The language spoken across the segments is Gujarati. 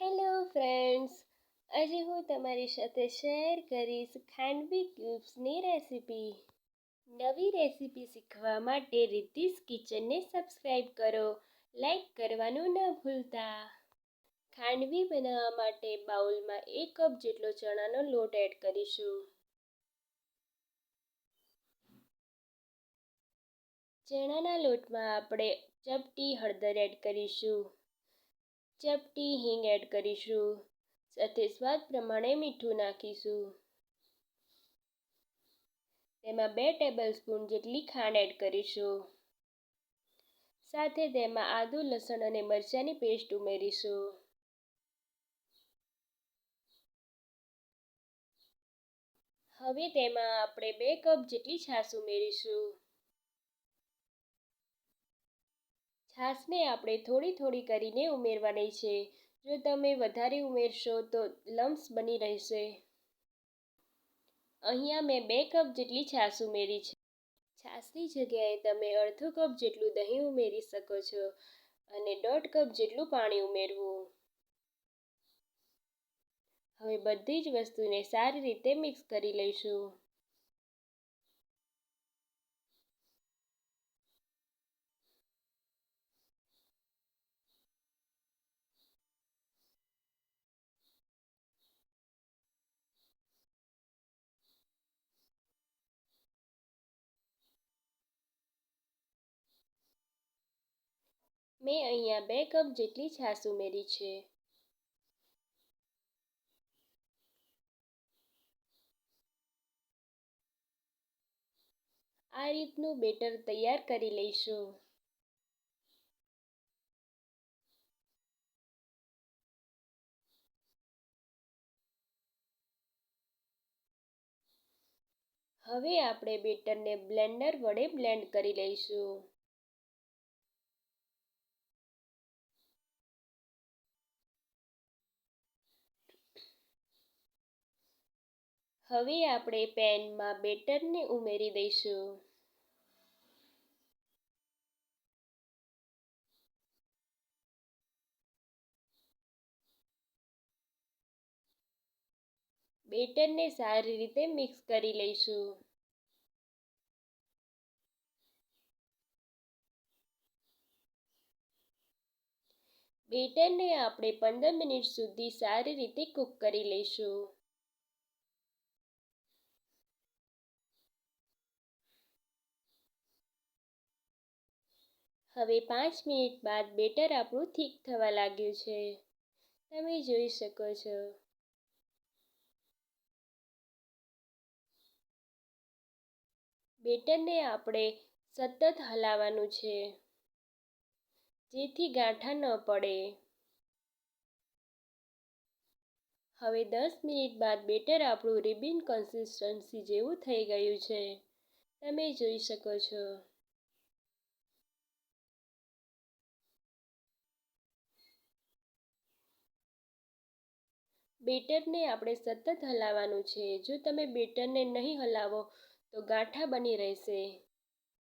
હેલો ફ્રેન્ડ્સ આજે હું તમારી સાથે શેર કરીશ ખાંડવી ક્યુબ્સની રેસીપી નવી રેસીપી શીખવા માટે રિદ્ધિસ કિચનને સબસ્ક્રાઈબ કરો. લાઈક કરવાનું ન ભૂલતા. ખાંડવી બનાવવા માટે બાઉલમાં એક કપ જેટલો ચણાનો લોટ એડ કરીશું. ચણાના લોટમાં આપણે ચપટી હળદર એડ કરીશું. ચપટી હિંગ એડ કરીશું. સાથે સ્વાદ પ્રમાણે મીઠું નાખીશું. તેમાં બે ટેબલ સ્પૂન જેટલી ખાંડ એડ કરીશું. સાથે તેમાં આદુ, લસણ અને મરચાંની પેસ્ટ ઉમેરીશું. હવે તેમાં આપણે બે કપ જેટલી છાશ ઉમેરીશું. છાશને આપણે થોડી થોડી કરીને ઉમેરવાની છે. જો તમે વધારે ઉમેરશો તો લમ્સ બની રહેશે. અહીંયા મેં બે કપ જેટલી છાશ ઉમેરી છે. છાશની જગ્યાએ તમે અડધો કપ જેટલું દહીં ઉમેરી શકો છો અને દોઢ કપ જેટલું પાણી ઉમેરવું. હવે બધી જ વસ્તુને સારી રીતે મિક્સ કરી લઈશું. મેં અહીંયા બે કપ જેટલી છાશ ઉમેરી છે. આ રીતનું બેટર તૈયાર કરી લઈશું. હવે આપણે બેટરને બ્લેન્ડર વડે બ્લેન્ડ કરી લઈશું. હવે આપણે પેનમાં બેટરને ઉમેરી દઈશું. બેટરને સારી રીતે મિક્સ કરી લઈશું. બેટરને આપણે પંદર મિનિટ સુધી સારી રીતે કૂક કરી લઈશું. હવે પાંચ મિનિટ બાદ બેટર આપણું થીક થવા લાગ્યું છે. તમે જોઈ શકો છો. બેટરને આપણે સતત હલાવવાનું છે. જેથી ગાંઠા ન પડે. હવે દસ મિનિટ બાદ બેટર આપણું રિબિન કન્સિસ્ટન્સી જેવું થઈ ગયું છે. તમે જોઈ શકો છો. બેટરને આપણે સતત હલાવવાનું છે. જો તમે બેટરને નહીં હલાવો, તો ગાંઠા બની રહેશે.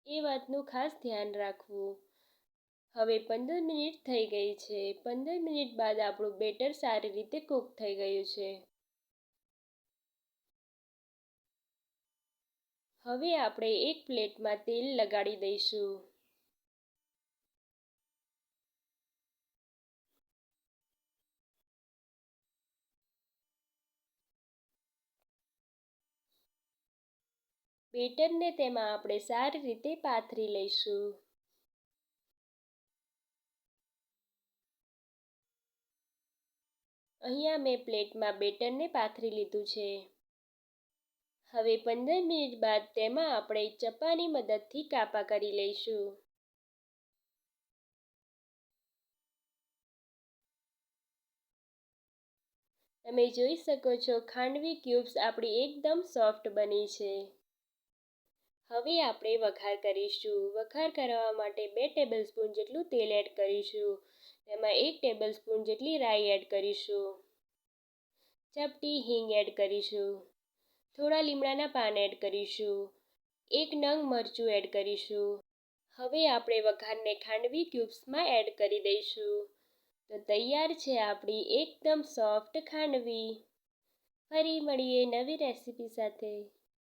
એ વાતનું ખાસ ધ્યાન રાખવું. હવે પંદર મિનિટ થઈ ગઈ છે. પંદર મિનિટ બાદ આપણું બેટર સારી રીતે કૂક થઈ ગયું છે. હવે આપણે એક પ્લેટમાં તેલ લગાડી દઈશું. બેટરને તેમાં આપણે સારી રીતે પાથરી લઈશું. અહીંયા મેં પ્લેટમાં બેટરને પાથરી લીધું છે. હવે પંદર મિનિટ બાદ તેમાં આપણે ચપ્પાની મદદથી કાપા કરી લઈશું. તમે જોઈ શકો છો ખાંડવી ક્યુબ્સ આપણી એકદમ સોફ્ટ બની છે. હવે આપણે વઘાર કરીશું. વઘાર કરવા માટે બે ટેબલ સ્પૂન જેટલું તેલ એડ કરીશું. તેમાં એક ટેબલ સ્પૂન જેટલી રાઈ એડ કરીશું. ચપટી હિંગ એડ કરીશું. થોડા લીમડાના પાન એડ કરીશું. એક નંગ મરચું એડ કરીશું. હવે આપણે વઘારને ખાંડવી ક્યુબ્સમાં એડ કરી દઈશું. તો તૈયાર છે આપણી એકદમ સોફ્ટ ખાંડવી. ફરી મળીએ નવી રેસીપી સાથે.